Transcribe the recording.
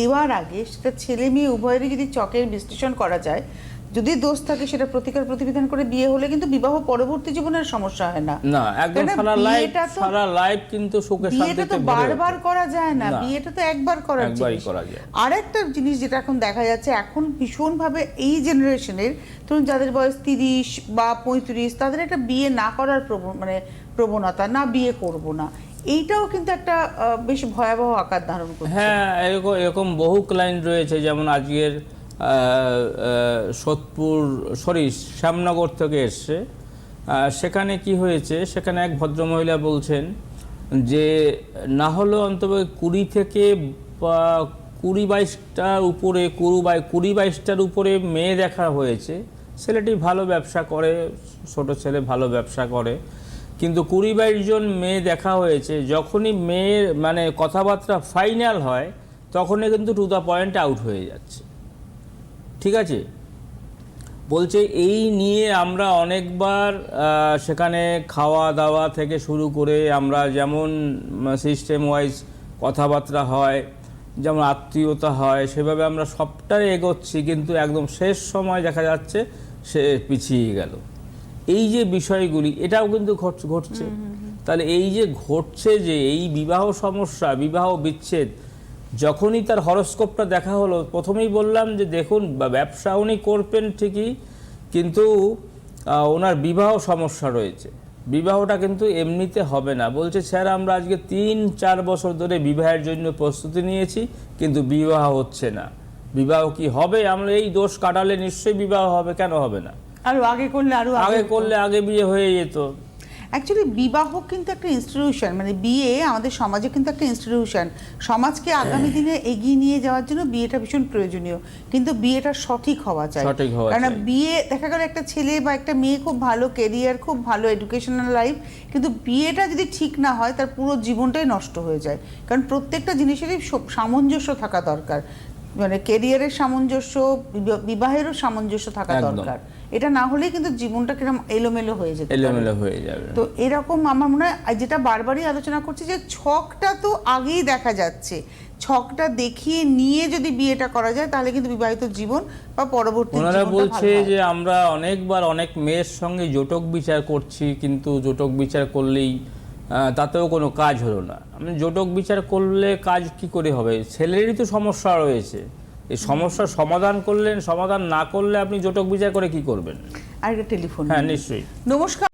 দেওয়ার আগে সেটা ছেলে মেয়ে উভয়েরই যদি চকের বিশ্লেষণ করা যায় যদি দোষ থাকে সেটা প্রতিকার প্রতিবিধান করে বিয়ে হলে কিন্তু বিবাহ পরবর্তী জীবনের সমস্যা হয় না না একদম সারা লাইফ সারা লাইফ কিন্তু সুখে বিয়েটা শান্তিতে তো বারবার করা যায় না। বিয়েটা তো একবার জিনিস করা যায়। আরেকটা জিনিস যেটা এখন দেখা যাচ্ছে এখন ভীষণভাবে এই জেনারেশনের ধরুন যাদের বয়স তিরিশ বা পঁয়ত্রিশ তাদের একটা বিয়ে না করার প্রবণ মানে প্রবণতা না বিয়ে করব না এইটাও কিন্তু একটা বেশ ভয়াবহ আকার ধারণ করছে। হ্যাঁ এরকম এরকম বহু ক্লায়েন্ট রয়েছে, যেমন আজকের সোদপুর সরি শ্যামনগর থেকে এসছে। সেখানে কি হয়েছে, সেখানে এক ভদ্রমহিলা বলছেন যে, না হলেও অন্তত কুড়ি থেকে কুড়ি বাইশটার উপরে, কুড়ি বাই, কুড়ি বাইশটার উপরে মেয়ে দেখা হয়েছে। ছেলেটি ভালো ব্যবসা করে, ছোট ছেলে ভালো ব্যবসা করে। কিন্তু কুড়ি বাইশ জন মেয়ে দেখা হয়েছে, যখনই মেয়ের মানে কথাবার্তা ফাইনাল হয়, তখনই কিন্তু টু দ্য পয়েন্ট আউট হয়ে যাচ্ছে। ঠিক আছে? বলছে এই নিয়ে আমরা অনেকবার সেখানে খাওয়া দাওয়া থেকে শুরু করে আমরা যেমন সিস্টেম ওয়াইজ কথাবার্তা হয়, যেমন আত্মীয়তা হয়, সেভাবে আমরা সবটাই এগোচ্ছি, কিন্তু একদম শেষ সময় দেখা যাচ্ছে সে পিছিয়ে গেল। এই যে বিষয়গুলি এটাও কিন্তু ঘটছে। তাহলে এই যে ঘটছে যে এই বিবাহ সমস্যা বিবাহ বিচ্ছেদ যখনই তার হরস্কোপটা দেখা হলো প্রথমেই বললাম যে দেখুন ব্যবসা উনি করবেন ঠিকই কিন্তু ওনার বিবাহ সমস্যা রয়েছে। বিবাহটা কিন্তু এমনিতে হবে না। বলছে স্যার আমরা আজকে তিন চার বছর ধরে বিবাহের জন্য প্রস্তুতি নিয়েছি কিন্তু বিবাহ হচ্ছে না। বিবাহ কি হবে? আমরা এই দোষ কাটালে নিশ্চয়ই বিবাহ হবে কেন হবে না? আরও আগে করলে আরও আগে করলে আগে বিয়ে হয়ে যেত। অ্যাকচুয়ালি বিবাহ কিন্তু একটা ইনস্টিটিউশন মানে বিয়ে আমাদের সমাজে কিন্তু একটা ইনস্টিটিউশন সমাজকে আগামী দিনে এগিয়ে নিয়ে যাওয়ার জন্য বিয়েটা ভীষণ প্রয়োজনীয়। কিন্তু বিয়েটা সঠিক হওয়া চাই। সঠিক কারণ বিয়ে দেখা গেল একটা ছেলে বা একটা মেয়ে খুব ভালো কেরিয়ার খুব ভালো এডুকেশনাল লাইফ কিন্তু বিয়েটা যদি ঠিক না হয় তার পুরো জীবনটাই নষ্ট হয়ে যায়। কারণ প্রত্যেকটা জিনিসেরই সামঞ্জস্য থাকা দরকার। মানে কেরিয়ারের সামঞ্জস্য বিবাহেরও সামঞ্জস্য থাকা দরকার। এটা না হলে কিন্তু জীবনটা কীরকম এলোমেলো হয়ে যেতে এলোমেলো হয়ে যাবে। তো এরকম আমার মনে হয় যেটা বারবারই আলোচনা করছি যে ছকটা তো আগেই দেখা যাচ্ছে। ছকটা দেখিয়ে নিয়ে যদি বিয়েটা করা যায় তাহলে কিন্তু বিবাহিত জীবন বা পরবর্তী ওনারা বলছে যে আমরা অনেকবার অনেক মেয়ের সঙ্গে জোটক বিচার করছি কিন্তু জোটক বিচার করলেই তাতেও কোনো কাজ হলো না। আমি জোটক বিচার করলে কাজ কি করে হবে? ছেলেরই তো সমস্যা রয়েছে। এই সমস্যার সমাধান করলেন সমাধান না করলে আপনি জোটক বিচার করে কি করবেন? আর টেলিফোন হ্যাঁ নিশ্চয়ই। নমস্কার।